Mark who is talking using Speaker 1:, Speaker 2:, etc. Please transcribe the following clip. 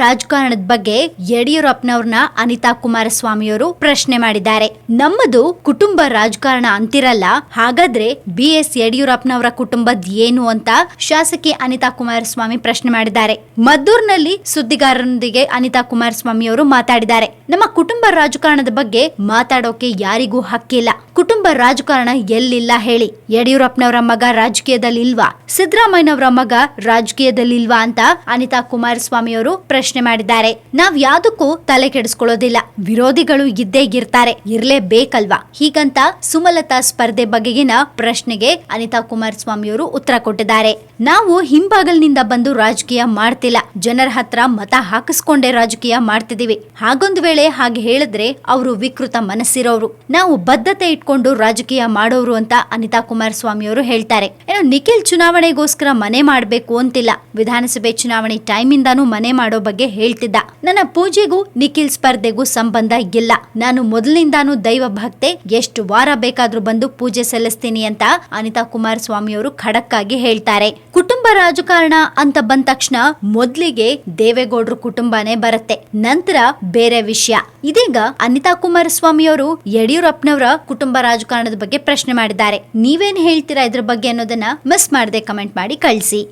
Speaker 1: ರಾಜಕಾರಣದ ಬಗ್ಗೆ ಯಡಿಯೂರಪ್ಪನವ್ರನ್ನ ಅನಿತಾ ಕುಮಾರಸ್ವಾಮಿಯವರು ಪ್ರಶ್ನೆ ಮಾಡಿದ್ದಾರೆ. ನಮ್ಮದು ಕುಟುಂಬ ರಾಜಕಾರಣ ಅಂತಿರಲ್ಲ, ಹಾಗಾದ್ರೆ ಬಿ ಎಸ್ ಯಡಿಯೂರಪ್ಪನವರ ಕುಟುಂಬದ ಏನು ಅಂತ ಶಾಸಕಿ ಅನಿತಾ ಕುಮಾರಸ್ವಾಮಿ ಪ್ರಶ್ನೆ ಮಾಡಿದ್ದಾರೆ. ಮದ್ದೂರ್ನಲ್ಲಿ ಸುದ್ದಿಗಾರರೊಂದಿಗೆ ಅನಿತಾ ಕುಮಾರಸ್ವಾಮಿ ಅವರು ಮಾತಾಡಿದ್ದಾರೆ. ನಮ್ಮ ಕುಟುಂಬ ರಾಜಕಾರಣದ ಬಗ್ಗೆ ಮಾತಾಡೋಕೆ ಯಾರಿಗೂ ಹಕ್ಕಿಲ್ಲ. ಕುಟುಂಬ ರಾಜಕಾರಣ ಎಲ್ಲಿಲ್ಲ ಹೇಳಿ, ಯಡಿಯೂರಪ್ಪನವರ ಮಗ ರಾಜಕೀಯದಲ್ಲಿ ಇಲ್ವಾ ಸಿದ್ದರಾಮಯ್ಯನವರ ಮಗ ರಾಜಕೀಯದಲ್ಲಿ ಇಲ್ವಾ ಅಂತ ಅನಿತಾ ಕುಮಾರಸ್ವಾಮಿ ಅವರು ಪ್ರಶ್ನೆ ಮಾಡಿದ್ದಾರೆ. ನಾವ್ ಯಾವ್ದಕ್ಕೂ ತಲೆ ಕೆಡಿಸ್ಕೊಳ್ಳೋದಿಲ್ಲ. ವಿರೋಧಿಗಳು ಇದ್ದೇ ಇರ್ತಾರೆ. ಇರ್ಲೇಬೇಕಲ್ವಾ? ಹೀಗಂತ ಸುಮಲತಾ ಸ್ಪರ್ಧೆ ಬಗೆಗಿನ ಪ್ರಶ್ನೆಗೆ ಅನಿತಾ ಕುಮಾರಸ್ವಾಮಿಯವರು ಉತ್ತರ ಕೊಟ್ಟಿದ್ದಾರೆ. ನಾವು ಹಿಂಬಾಗಲಿನಿಂದ ಬಂದು ರಾಜಕೀಯ ಮಾಡ್ತಿಲ್ಲ. ಜನರ ಹತ್ರ ಮತ ಹಾಕಿಸ್ಕೊಂಡೇ ರಾಜಕೀಯ ಮಾಡ್ತಿದೀವಿ. ಹಾಗೊಂದು ವೇಳೆ ಹಾಗೆ ಹೇಳಿದ್ರೆ ಅವರು ವಿಕೃತ ಮನಸ್ಸಿರೋರು. ನಾವು ಬದ್ಧತೆ ಇಟ್ಕೊಂಡು ರಾಜಕೀಯ ಮಾಡೋರು ಅಂತ ಅನಿತಾ ಕುಮಾರಸ್ವಾಮಿಯವರು ಹೇಳ್ತಾರೆ. ಏನು ನಿಖಿಲ್ ಚುನಾವಣೆಗೋಸ್ಕರ ಮನೆ ಮಾಡಬೇಕು ಅಂತಿಲ್ಲ. ವಿಧಾನಸಭೆ ಚುನಾವಣೆ ಟೈಮ್ ಇಂದಾನು ಮನೆ ಮಾಡೋ ಬಗ್ಗೆ ಹೇಳ್ತಿದ್ದ. ನನ್ನ ಪೂಜೆಗೂ ನಿಖಿಲ್ ಸ್ಪರ್ಧೆಗೂ ಸಂಬಂಧ ಇಲ್ಲ. ನಾನು ಮೊದಲಿಂದಾನು ದೈವ ಭಕ್ತೆ. ಎಷ್ಟು ವಾರ ಬೇಕಾದ್ರೂ ಬಂದು ಪೂಜೆ ಸಲ್ಲಿಸ್ತೀನಿ ಅಂತ ಅನಿತಾ ಕುಮಾರಸ್ವಾಮಿ ಅವರು ಖಡಕ್ ಆಗಿ ಹೇಳ್ತಾರೆ. ಕುಟುಂಬ ರಾಜಕಾರಣ ಅಂತ ಬಂದ ತಕ್ಷಣ ಮೊದ್ಲಿಗೆ ದೇವೇಗೌಡರು ಕುಟುಂಬನೇ ಬರುತ್ತೆ. ನಂತರ ಬೇರೆ ವಿಷಯ. ಇದೀಗ ಅನಿತಾ ಕುಮಾರಸ್ವಾಮಿ ಅವರು ಯಡಿಯೂರಪ್ಪನವರ ಕುಟುಂಬ ರಾಜಕಾರಣದ ಬಗ್ಗೆ ಪ್ರಶ್ನೆ ಮಾಡಿದ್ದಾರೆ. ನೀವೇನ್ ಹೇಳ್ತೀರಾ ಇದ್ರ ಬಗ್ಗೆ ಅನ್ನೋದನ್ನ ಮಿಸ್ ಮಾಡದೆ ಕಮೆಂಟ್ ಮಾಡಿ ಕಳಿಸಿ.